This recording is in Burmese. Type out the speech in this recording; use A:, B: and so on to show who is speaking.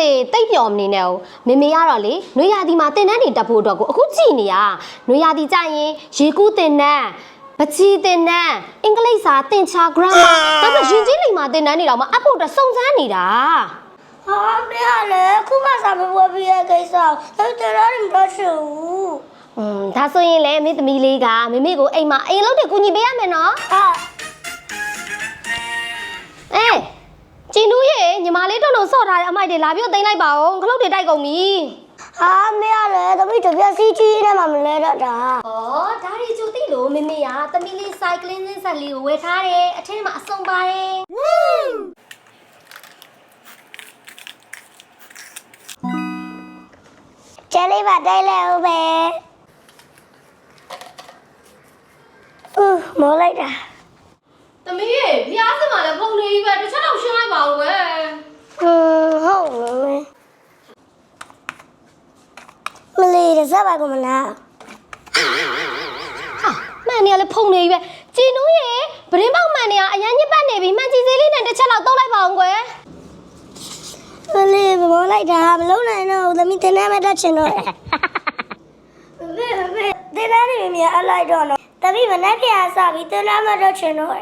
A: လေးတိတ်ပျော်မနေနဲ့ဦးမေမေကတော့လေနွေရာသီမှာတင်တန်းတွေတက်ဖို့အတွက်ကိုအခုကြည်နေရနွေရာသီကြရင်ရေကူးတင်တန်းပချီတင်တန်းအင်္ဂလိပ်စာတင်ချာ grammar ဒါပေမဲ့ရင်ကြီးလိမ်မှာတင်တန်းနေတော့မှအဖို့အတွက်စုံစမ်းနေတာ
B: ဟာမရလေခုမှစာမပွဲပြရဲ့ကိစ္စအဲ့ဒါရရင်တော့ရှိဘူး
A: อืมဒါဆိုရင်လေမိသမီးလေးကမေမေကိုအိမ်မှာအိမ်လုံးတွေကူညီပေးရမယ်နော်
B: ဟာ
A: လေးတို့လို့ဆော့ထားတဲ့အမိုက်တွေလာပြီးတော့တင်လိုက်ပါဦးခလုတ်တွေတိုက်ကုန်ပြီ
B: ဟာမရလေတပိတပြက်စီးကြီးနဲ့မှမလဲတော့တာ
A: ဩဒါရီကျူသိလို့မေမေကသမီးလေး cycling ဆက်လေးကိုဝယ်ထားတယ်အထင်းမှာအစုံပါတယ်
B: ကျန်လေးပါတိုက်လဲဦးပဲဦးမောလိုက်တာ
A: သမီးရေဖျားစင်မှာလ တ
B: ယ်စပါကမလား
A: မှန်နေရလေဖုန်နေပြီပဲကြည်နူးရေပရင်းပေါက်မှန်နေရအရန်ညစ်ပတ်နေပြီမှန်ကြည်သေးလေးနဲ့တစ်ချက်လောက်တော့လိုက်ပါအောင်ကွယ်
B: မလေးမမောလိုက်တာမလုံးနိုင်တော့သမီးတင်နေမှတက်ချင်တော့မမေမမေတင်နေနေမြအလိုက်တော့နော်သမီးမနဲ့ပြာစပြီးတင်နေမှတက်ချင်တော့